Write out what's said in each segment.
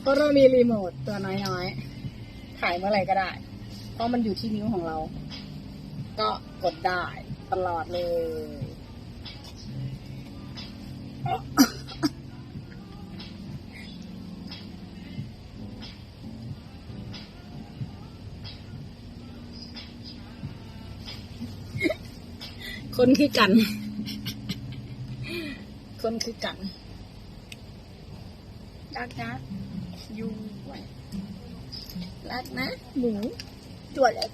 เพราะเรามีรีโมทตัวน้อยๆ ถ่ายเมื่อไหร่ก็ได้ เพราะมันอยู่ที่นิ้วของเรา ก็กดได้ตลอดเลยคนคือกัน คนคือกัน รักนะยูรักนะ หมูจวดเลย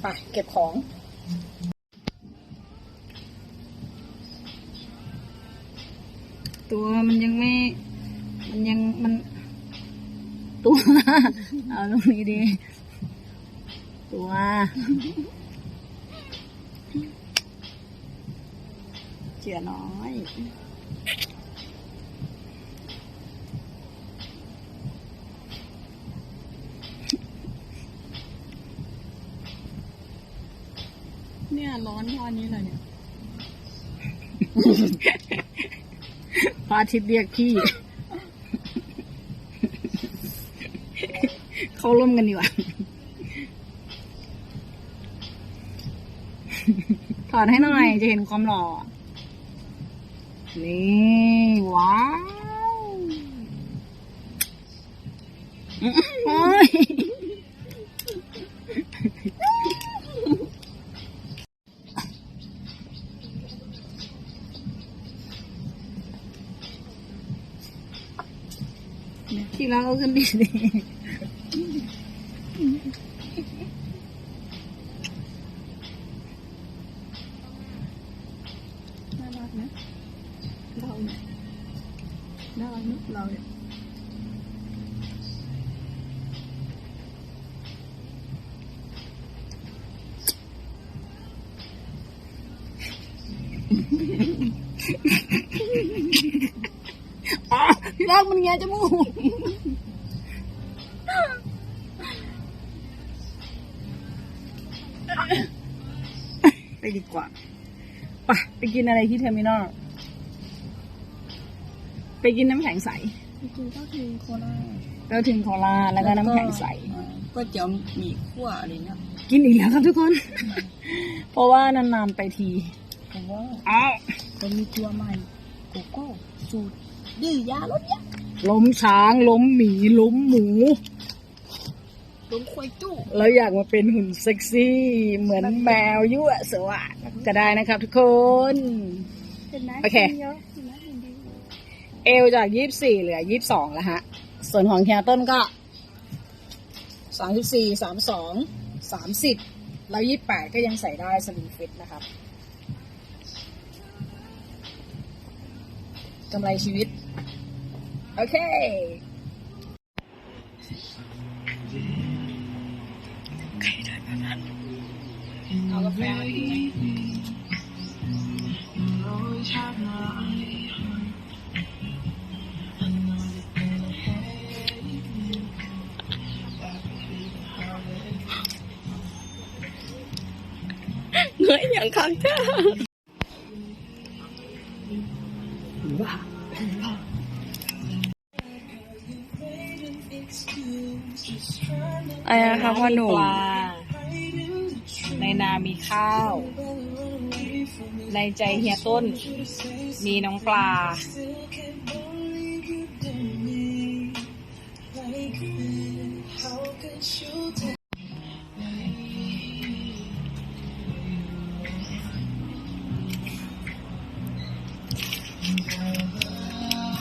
ไปเก็บของตัวมันยังไม่ มันยังมัน ตัว เอาตรงนี้ดี ตัว เจียน้อย เนี่ยร้อนเพราะอันนี้เลยเนี่ยพระอาทิตย์เรียกพี่ เขาร่วมกันดีกว่าถอดให้หน่อยจะเห็นความหล่อ นี่ ว้าวโอ้ย ที่เราเอาขึ้นดีดีน่ารักนะ ดีกว่าไปไปกินอะไรที่เทอร์มินอลไปกินน้ำแข็งใสจริงๆก็คือโคราชเราถึงโคราชแล้วก็น้ำแข็งใส ก๋วยเตี๋ยวหมี่คั่วอะไรเนี่ยกินอีกแล้วครับทุกคน เพราะว่านานๆไปทีผมว่าอ้าวจะมีตัวใหม่โกโก้สูตรดื้อยาลดยาล้มช้างล้มหมีล้มหมู ลงควายจู้แล้วอยากมาเป็นหุ่นเซ็กซี่ เหมือนแมวยั่วสวัสดก็ได้นะครับทุกคน เห็นไหมโอเคเยอะเห็นไหมเห็นดีเอวจากยี่สิบสี่เหลือยี่สิบสองแล้วฮะ ส่วนของเฮียต้นก็สามสิบสี่สามสองสามสิบแล้วยี่แปดก็ยังใส่ได้สลิมฟิตนะครับกำไรชีวิต โอเค เอากาแฟมากินไหมเงยอย่างข้างเธอว้า อะไรนะคะพ่อหนุ่มในนา มีข้าว ในใจเฮียต้น มีน้องปลา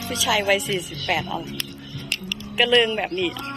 ผู้ชายวัยสี่สิบแปดเอากระเลิงแบบนี้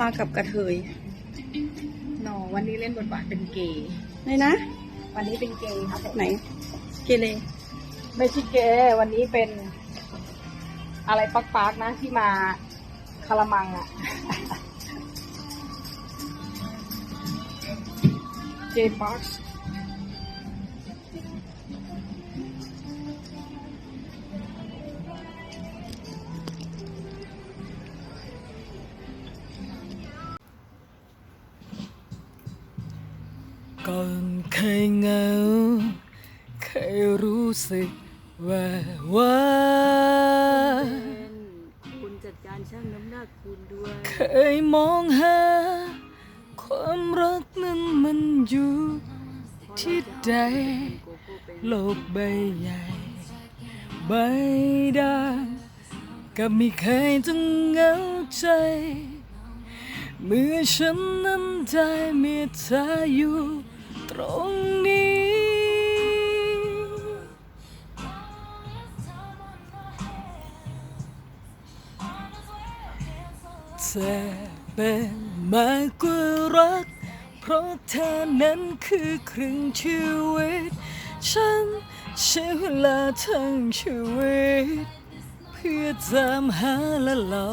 มากับกระเทยหนอวันนี้เล่นบทบาทเป็นเกย์ไหนนะ วันนี้เป็นเกย์ครับผมไหน เกเรไม่ใช่เกย์วันนี้เป็น อะไรปักปักๆนะที่มาคารามังอะเกย์ปักก่ เคยเหงา เคยรู้สึกว่าว่าคุณจัดการช่างน้ำหนักคุณด้วยเคยมองหา ความรักนั้นมันอยู่ที่ใด โลกใบใหญ่ ใบด่างกับมีใครต้องเหงาใจ เมื่อฉันนั้นได้มีเธออยู่ ธอเป็นมากกว่ารัก เพราะเธอนั้นคือครึ่งชีวิต ฉันใช้เวลาทั้งชีวิต เพื่อตามหาและรอ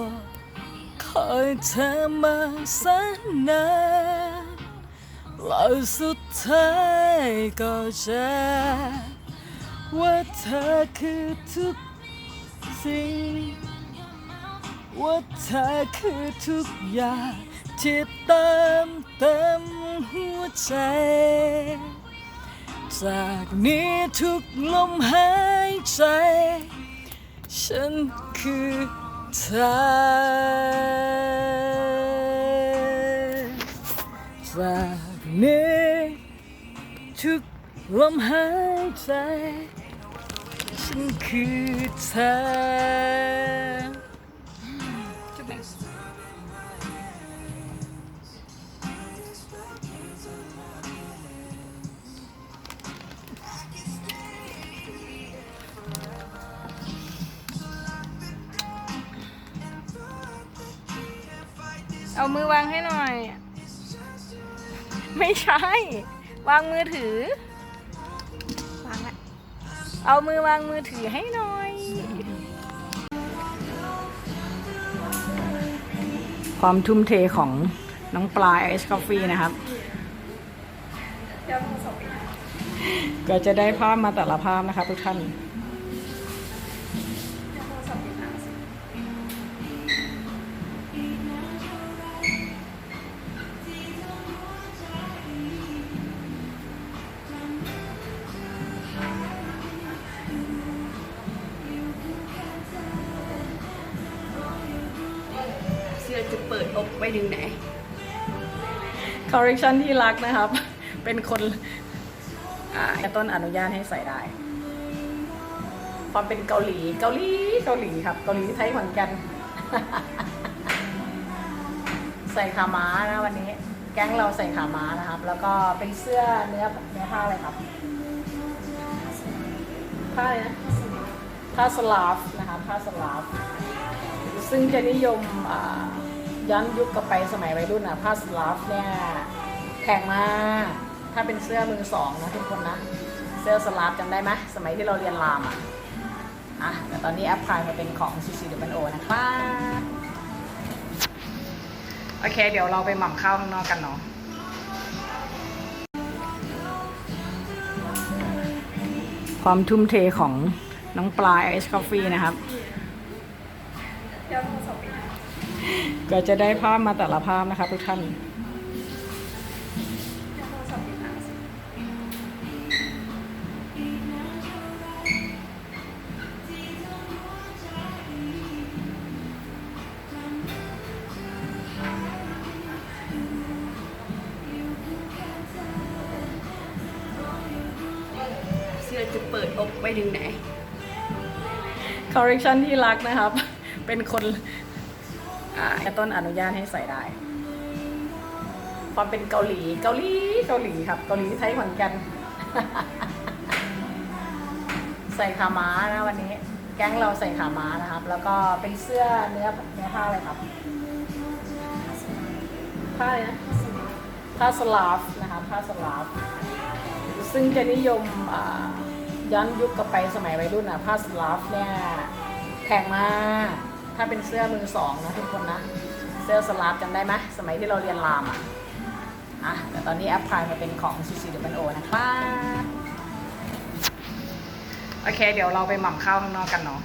คอยเธอมาแสนนานแล้วสุดท้ายก็จะว่าเธอคือทุกสิ่ง ว่าเธอคือทุกอย่างที่เติมเต็มหัวใจ จากนี้ทุกลมหายใจ ฉันคือเธอ จากนี้ทุกลมหายใจ ฉันคือเธอ เอามือวางให้หน่อย ไม่ใช่ วางมือถือ วางละเอามือวางมือถือให้หน่อย ความทุ่มเทของน้องปลายไอซ์คอฟฟี่นะครับ ก็จะได้ภาพมาแต่ละภาพนะคะทุกท่าน ดึงไหนคอร์เรคชันที่รักนะครับ เป็นคนอ่าต้นอนุญาตให้ใส่ได้ ความเป็นเกาหลี เกาหลี เกาหลีครับ เกาหลีไทยเหมือนกัน ใส่ขาม้านะวันนี้ แก๊งเราใส่ขาม้านะครับ แล้วก็เป็นเสื้อเนื้อเนื้อผ้าอะไรครับ ผ้าอะไรนะ ผ้าสลาฟนะคะผ้าสลาฟ ซึ่งจะนิยมอ่า ย้อนยุคกลับไปสมัยวัยรุ่นอะผ้าสลาฟเนี่ยแพงมากถ้าเป็นเสื้อมือสองนะทุกคนนะ เสื้อสลาฟจำได้ไหมสมัยที่เราเรียนรามอะอะแต่ตอนนี้แอปพลายมาเป็นของ c c w o นะคะโอเค เดี๋ยวเราไปหม่ำข้าวข้างนอกกันเนาะความทุ่มเทของน้องปลายไอซ์คอฟฟี่นะครับ ก็จะได้ภาพมาแต่ละภาพนะคะทุกท่าน เสื้อจะเปิดอกไปถึงไหนคอร์เรคชันที่รักนะครับ เป็นคน ต้นอนุญาตให้ใส่ได้ ความเป็นเกาหลีเกาหลีเกาหลีครับ เกาหลีไทยเหมือนกัน ใส่ขาม้านะวันนี้ แก๊งเราใส่ขาม้านะครับ แล้วก็เป็นเสื้อเนื้อเนื้อผ้าอะไรครับผ้าอะไรนะผ้าสลาฟนะคะผ้าสลาฟซึ่งจะนิยมย้อนยุคกลับไปสมัยวัยรุ่นอะผ้าสลาฟเนี่ยแพงมาก ถ้าเป็นเสื้อมือสองนะทุกคนนะ เสื้อสลาฟจำได้ไหมสมัยที่เราเรียนรามอะอะแต่ตอนนี้แอปพลายมาเป็นของ CC W O นะคะโอเค เดี๋ยวเราไปหม่ำข้าวข้างนอกกันเนาะ